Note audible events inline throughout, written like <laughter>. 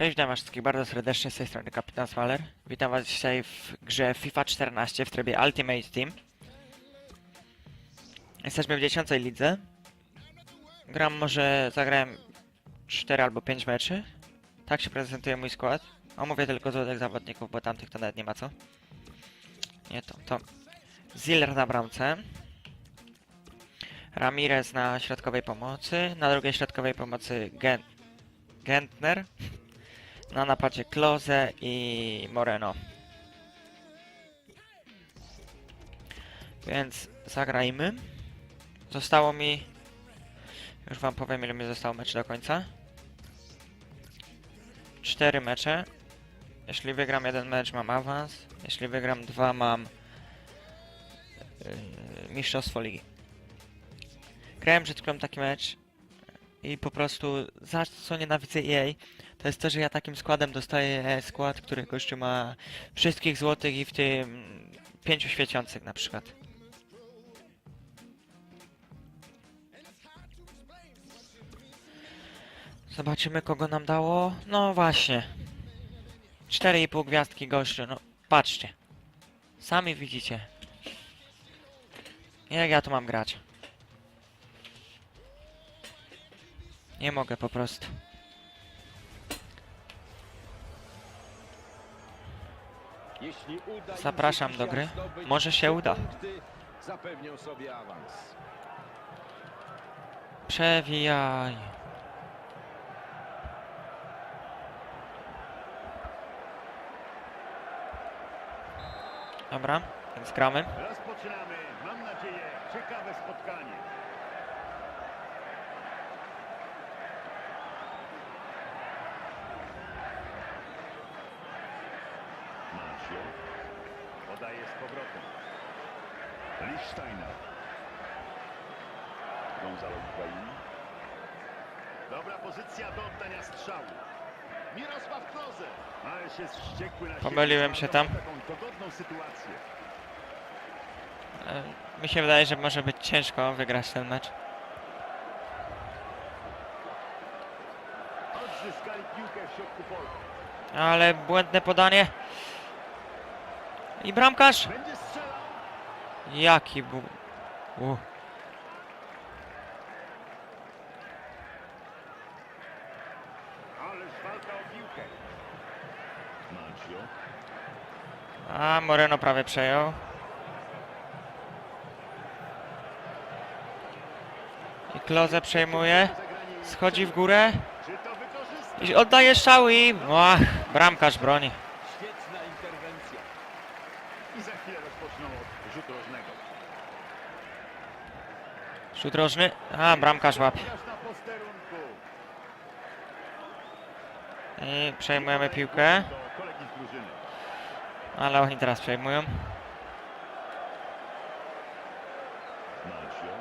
Cześć, witam was wszystkich bardzo serdecznie z tej strony Kapitan Swaler. Witam was dzisiaj w grze FIFA 14 w trybie Ultimate Team. Jesteśmy w 10 lidze. Gram może, zagrałem 4 albo 5 meczy. Tak się prezentuje mój skład. Omówię tylko złotych zawodników, bo tamtych to nawet nie ma co. Nie to, to. Ziller na bramce. Ramirez na środkowej pomocy. Na drugiej środkowej pomocy Gen Gentner. Na napadzie Klose i Moreno. Więc zagrajmy. Zostało mi... Już wam powiem ile mi zostało meczy do końca. Cztery mecze. Jeśli wygram jeden mecz mam awans. Jeśli wygram dwa mam... Yy, mistrzostwo ligi. Grałem przed chwilą taki mecz i po prostu za co nienawidzę jej to jest to, że ja takim składem dostaję skład, który gościu ma wszystkich złotych i w tym pięciu świecących na przykład. Zobaczymy kogo nam dało. No właśnie. 4,5 gwiazdki gościu, no patrzcie. Sami widzicie. Jak ja tu mam grać? Nie mogę po prostu. Zapraszam do gry. Może się uda. Przewijaj. Dobra, więc gramy. Rozpoczynamy. Mam nadzieję, ciekawe spotkanie. Marcio. Podaje z powrotem. Lichsteiner. Gonzalo Higuain. Dobra pozycja do oddania strzału. Mirosław Klose. Ależ jest wściekły na siebie. Pomyliłem się tam. Taką dogodną sytuację. E, Mi się wydaje, że może być ciężko wygrać ten mecz. Ale błędne podanie. I bramkarz! Jaki. Marcio. A, Moreno prawie przejął. I Klose przejmuje. Schodzi w górę. I oddaje strzały i... Ach, bramkarz broni. Rzut rożny. A, bramkarz łapie. I przejmujemy piłkę. Ale oni teraz przejmują. Marcio.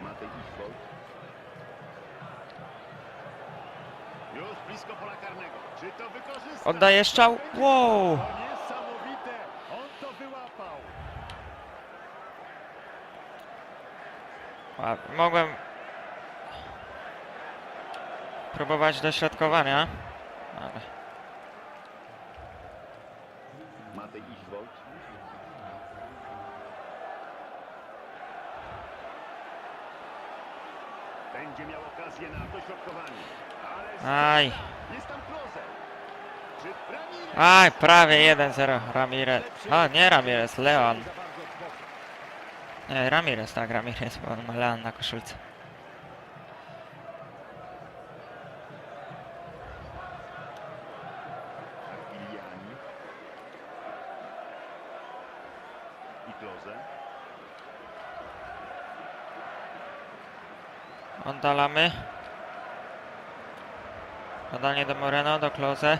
Matej Ichwold. Już blisko pola karnego. Czy to wykorzysta? Oddaje strzał. Wow! To niesamowite. On to wyłapał. Mogłem... Próbować dośrodkowania. Ale... Matej Ichwold. Będzie miał okazję na dośrodkowanie. Aj. jest tam Klose. Czy Ramirez? Aj, prawie 1-0. Ramirez. A, nie Ramirez, Leon. Nie, Ramirez, tak, Ramirez, bo on ma Leon na koszulce. Aquiliani. I Klose. Oddalamy. Podanie do Moreno, do Klose.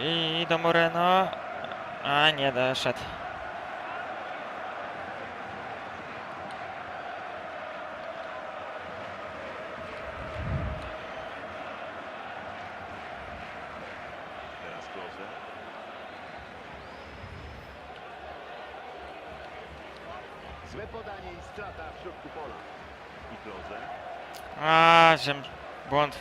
I do Moreno. A nie doszedł. Złe podanie i strata w środku pola. I Klose. Ziem... Błąd.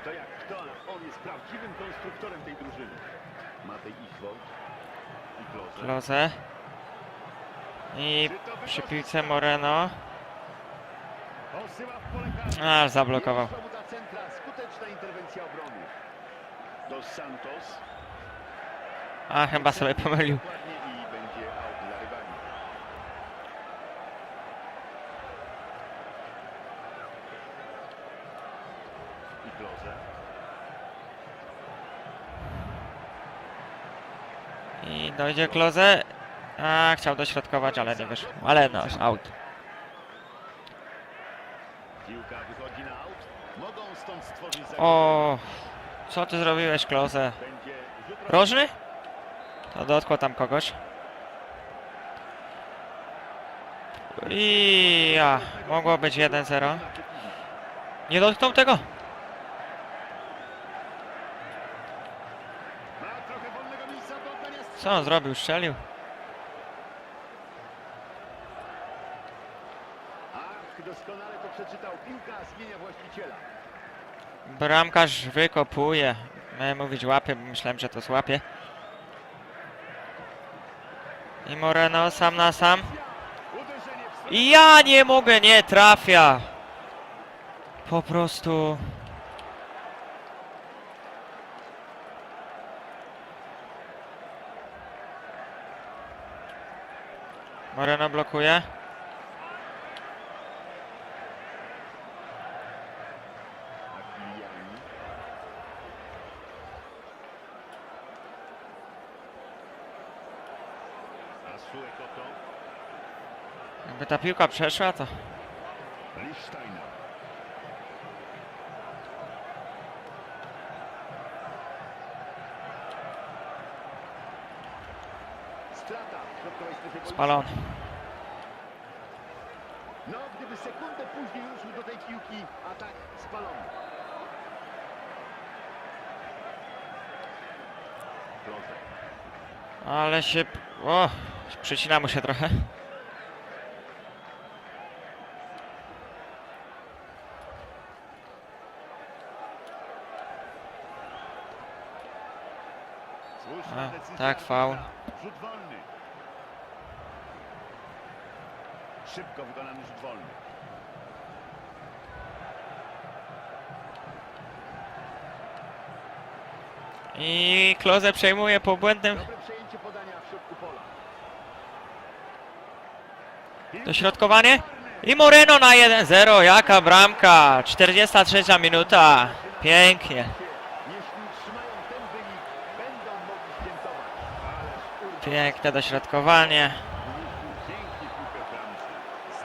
Kto jak kto, on jest prawdziwym konstruktorem tej drużyny. Matej. I Klose. I przy piłce Moreno. A, zablokował. A, chyba sobie pomylił. Dokładnie I będzie aut dla rywali. I dojdzie Klose. A, chciał dośrodkować, ale nie wyszło. Ale no, out. Piłka wychodzi na aut. Mogą stąd stworzyć zagrożenie. O, co ty zrobiłeś, Klose? Rożny? To dotkło tam kogoś. I ja, mogło być 1-0. Nie dotknął tego? Ma trochę wolnego miejsca do oddania strzału. Co on zrobił? Strzelił? Ach, doskonale to przeczytał. Piłka zmienia właściciela. Bramkarz wykopuje. Miałem mówić łapie, bo myślałem, że to złapie. I Moreno sam na sam. I ja nie mogę, nie trafia. Po prostu. Moreno blokuje. Jakby ta piłka przeszła, to spalony. No, gdyby sekundę później ruszył do tej piłki, atak spalony. Ale się. O! Przycina mu się trochę. A, tak, faul. arbitra. Rzut wolny. Szybko wykonany rzut wolny. I Kloze przejmuje po błędnym Dobre przejęcie podania w środku pola. dośrodkowanie. I Moreno na 1-0. Jaka bramka! 43 minuta. Pięknie. Jeśli utrzymają ten wynik, będą mogli świętować. Ależ urwał. Piękne dośrodkowanie. Umieścił pięknie piłkę w bramce.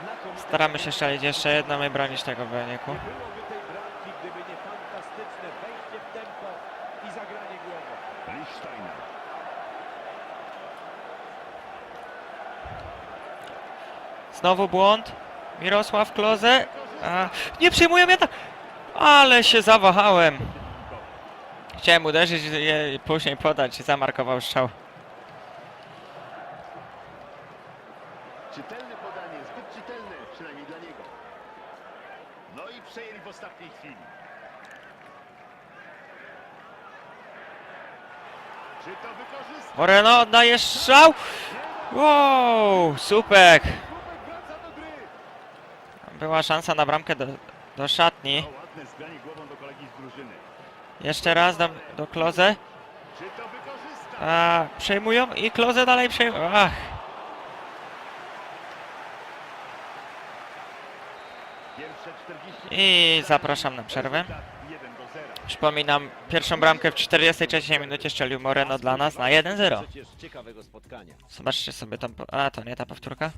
Znakomite Staramy się strzelić jeszcze jedno i bronić tego wyniku. Znowu błąd. Mirosław Kloze. A, nie przyjmuję mnie tak. Ale się zawahałem. Chciałem uderzyć i później podać. Zamarkował strzał. Czytelne podanie, zbyt czytelne, przynajmniej dla niego. No i przejęli w ostatniej chwili. Czy to wykorzysta? Moreno oddaje strzał. Wow, gry. Była szansa na bramkę do, do szatni. Ładne zgranie głową do kolegi z drużyny. Jeszcze raz do, do Kloze. Czy to wykorzysta? A, przejmują i Kloze dalej przejmują. Ach, i zapraszam na przerwę. 1 do 0. Przypominam, pierwszą bramkę w 43 minucie strzelił Moreno dla nas na 1-0. Przecież ciekawego spotkania. Zobaczcie sobie tam. A, to nie ta powtórka.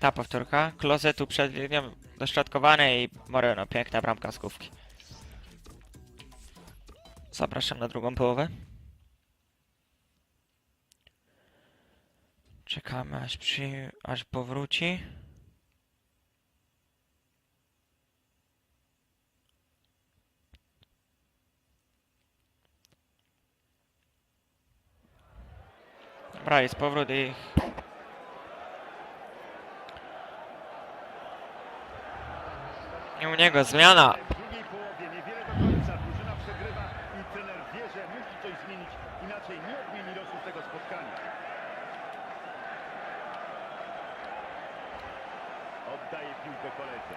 Ta powtórka. Kloze tu przed linią dośrodkowane i Moreno. Piękna bramka z główki. Zapraszam na drugą połowę. Czekamy aż, przy... aż powróci. pravi povrat i I u niego zmiana.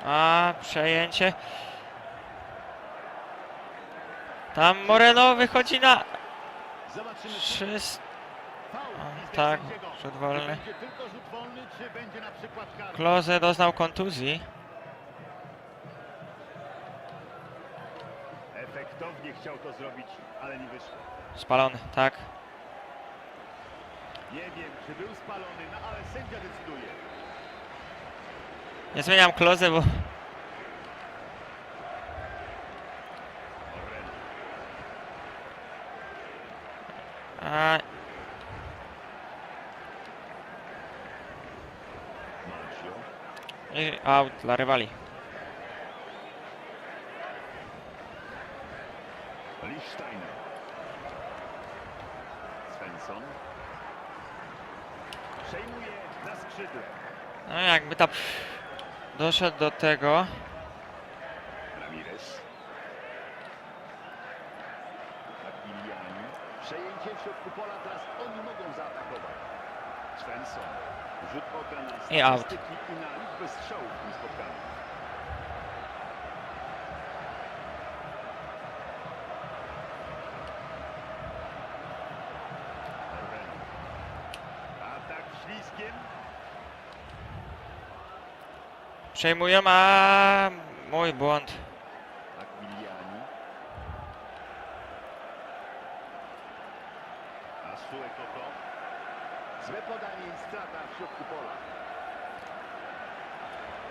A, przejęcie. Tam Moreno wychodzi na... 300 tak, rzut wolny. Kloze doznał kontuzji. Efektownie chciał to zrobić, ale nie wyszło. Spalony, tak. Nie wiem, czy był spalony, no ale sędzia decyduje. Nie zmieniam Kloze, bo... A, i out dla rywali. Lichsteiner. Svensson. Przejmuje na skrzydle. No jakby tam doszedł do tego. Ramirez. Przejęcie w środku pola, teraz oni mogą zaatakować. Svensson. I out. Przejmują, a mój błąd. Aquiliani. Złe podanie i strata w środku pola.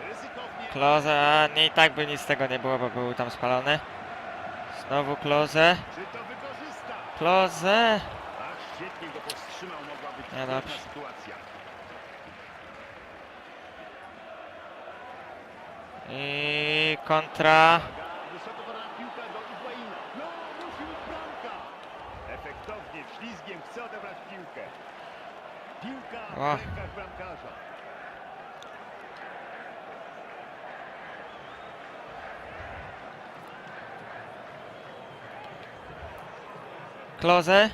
Ryzykownie. Kloze, a nie i tak by nic z tego nie było, bo był tam spalony. Znowu Kloze. Czy to wykorzysta? Kloze. Ach, świetnie go powstrzymał. Mogła być Nie, trudna dobrze. sytuacja. I kontra. Uwaga, Wysoko podana piłka do Higuaina. No, musi być bramka. Efektownie, ślizgiem chce odebrać piłkę. Piłka w O. Kloze.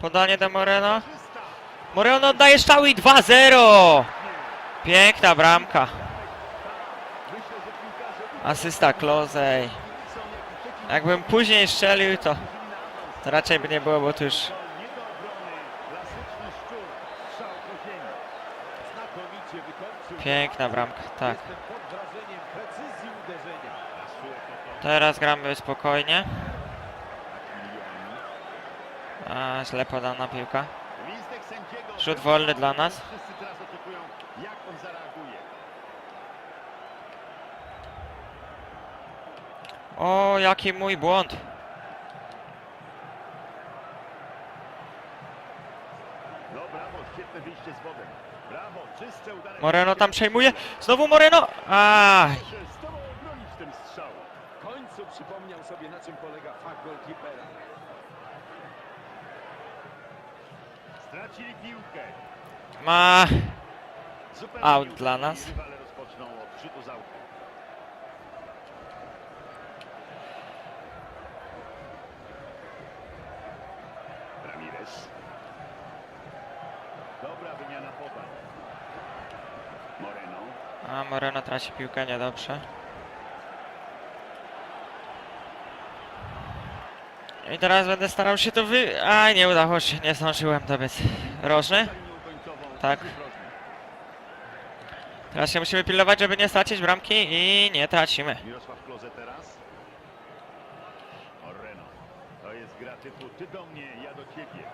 Podanie do Moreno. Moreno oddaje strzały i 2-0. Piękna bramka. Asysta Kloze. są jak i przeciwnicy Jakbym później strzelił, to raczej by nie było, bo tu już To nie do obrony. Klasyczny szczur. Strzał po ziemi. Znakomicie wykończył. Piękna bramka. Tak. Teraz gramy spokojnie. A, źle podana piłka. Rzut wolny dla nas. O, jaki mój błąd. Świetne wyjście z wody. Brawo, czyste, udane... Moreno tam przejmuje. Znowu Moreno. Aj. Muszę z tobą obronić ten strzał. W końcu przypomniał sobie na czym polega fakt golkipera. Stracili piłkę. Ma. Zupełnie Out dla nas. Rywale rozpoczną od rzutu z autu. Ramirez. Dobra wymiana podań. Moreno. A, Moreno traci piłkę, niedobrze. I teraz będę starał się to wy... A, nie udało się, nie zdążyłem dobiec. Rożny? Tak. Teraz się musimy pilnować, żeby nie stracić bramki i nie tracimy. Mirosław Kloze teraz. Orreno. To jest gra typu ty do mnie, ja do ciebie.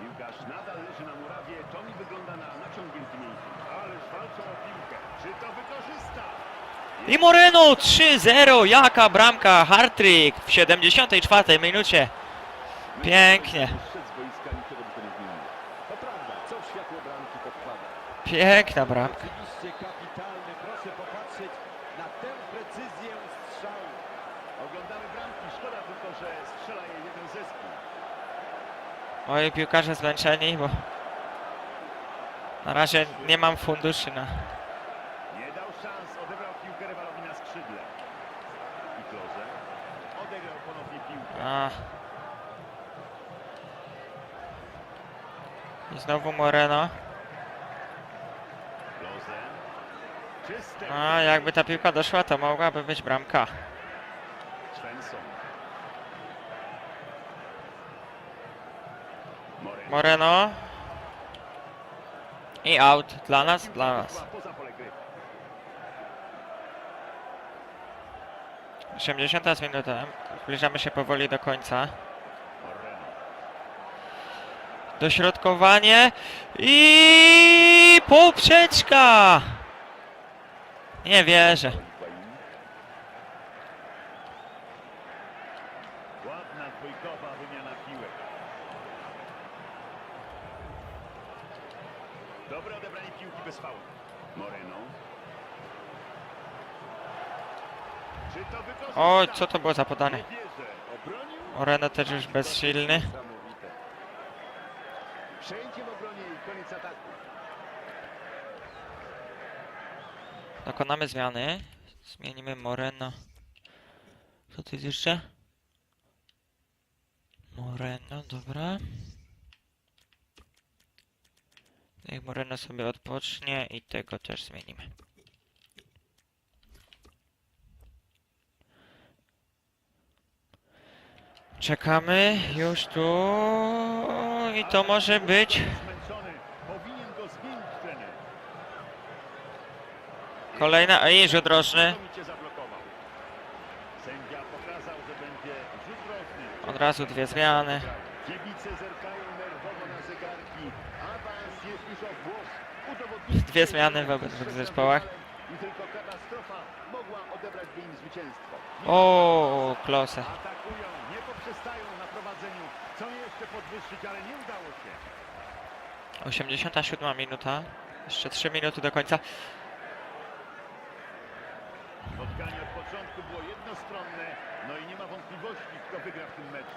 Piłkarz nadal leży na murawie, to mi wygląda na naciągnięty mięsień. Ależ walczą o piłkę. Czy to wykorzysta? I Moreno 3-0, jaka bramka, hard-trick w 74 minucie. Pięknie. Szedł z boiska, niczego by to nie zmieniło. To prawda, co w światło bramki podkłada. Piękna bramka. Oczywiście kapitalny. Proszę popatrzeć na tę precyzję strzału. Oglądamy bramki, szkoda tylko, że strzela je jeden zespół. Moi piłkarze zmęczeni, bo Na razie nie mam funduszy na... Nie dał szans, odebrał piłkę rywalowi na skrzydle. I Klose odegrał ponownie piłkę. A. I znowu Moreno. Klose. Czyste. A, jakby ta piłka doszła, to mogłaby być bramka. Svensson. Moreno. I out. Dla nas? Dla nas. Poza pole gry. 80 minuta. Zbliżamy się powoli do końca. Dośrodkowanie. I poprzeczka! Nie wierzę. Higuain. Ładna dwójkowa wymiana piłek. Dobre odebranie piłki bez faulu. Moreno. Czy to wykorzysta? O, co to było za podanie? Moreno też już bezsilny. Dokonamy zmiany. Zmienimy Moreno. Co tu jest jeszcze? Moreno, dobra. Niech Moreno sobie odpocznie i tego też zmienimy. Czekamy już tu i to może być. Kolejna, a rzut rożny. Od razu dwie zmiany. Dwie zmiany w obydwu zespołach. I tylko katastrofa mogła odebrać by im zwycięstwo. O, Klose. Atakują, nie poprzestają na prowadzeniu. Chcą jeszcze podwyższyć, ale nie udało się. 87 minuta. Jeszcze 3 minuty do końca. Spotkanie od początku było jednostronne. No i nie ma wątpliwości, kto wygra w tym meczu.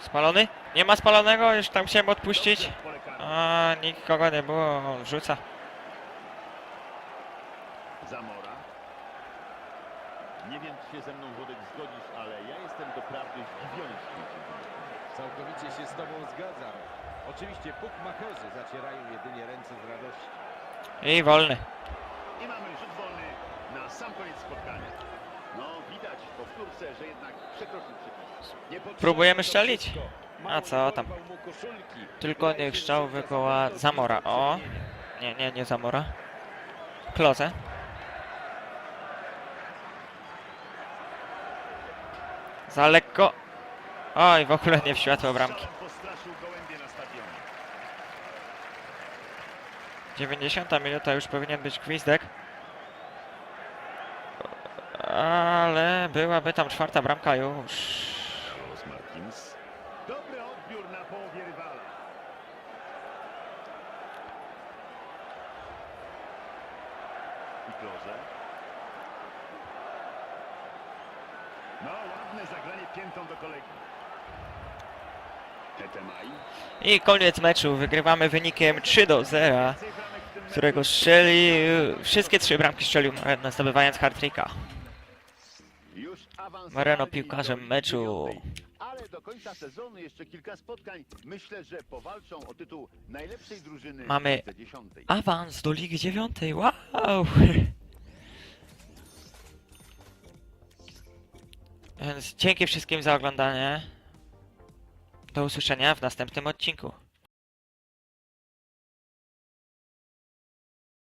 Spalony? Nie ma spalonego, już tam chciałem odpuścić. A, nikogo nie było, on rzuca. Zamora. Nie wiem, czy się ze mną Włodek zgodzisz, ale ja jestem doprawdy zdziwiony. Całkowicie się z Tobą zgadzam. Oczywiście bukmacherzy zacierają jedynie ręce z radości. I wolny. I mamy rzut wolny na sam koniec spotkania. No, widać w powtórce, że jednak przekroczył przepis. Próbujemy wszystko. A co tam? Tylko niech strzał to Zamora. O. Nie, nie, nie Zamora. Klose. Za lekko. Oj, w ogóle nie w światło bramki. Strzałem postraszył gołębie na stadionie. 90 minuta już powinien być gwizdek. Ale byłaby tam czwarta bramka już. Carlos Martins. Dobry odbiór na połowie rywala. I Klose. No, ładne zagranie piętą do kolegi. Tetemaj. I koniec meczu. Wygrywamy wynikiem 3 do 0, Więcej bramek w tym którego strzeli. Wszystkie trzy bramki strzelił Moreno, zdobywając. Już awansowali Moreno piłkarzem meczu. dziewiątej. Ale do końca sezonu jeszcze kilka spotkań. Myślę, że powalczą o tytuł najlepszej drużyny Mamy. Awans do Ligi 9. Wow! <laughs> Więc dzięki wszystkim za oglądanie. Do usłyszenia w następnym odcinku.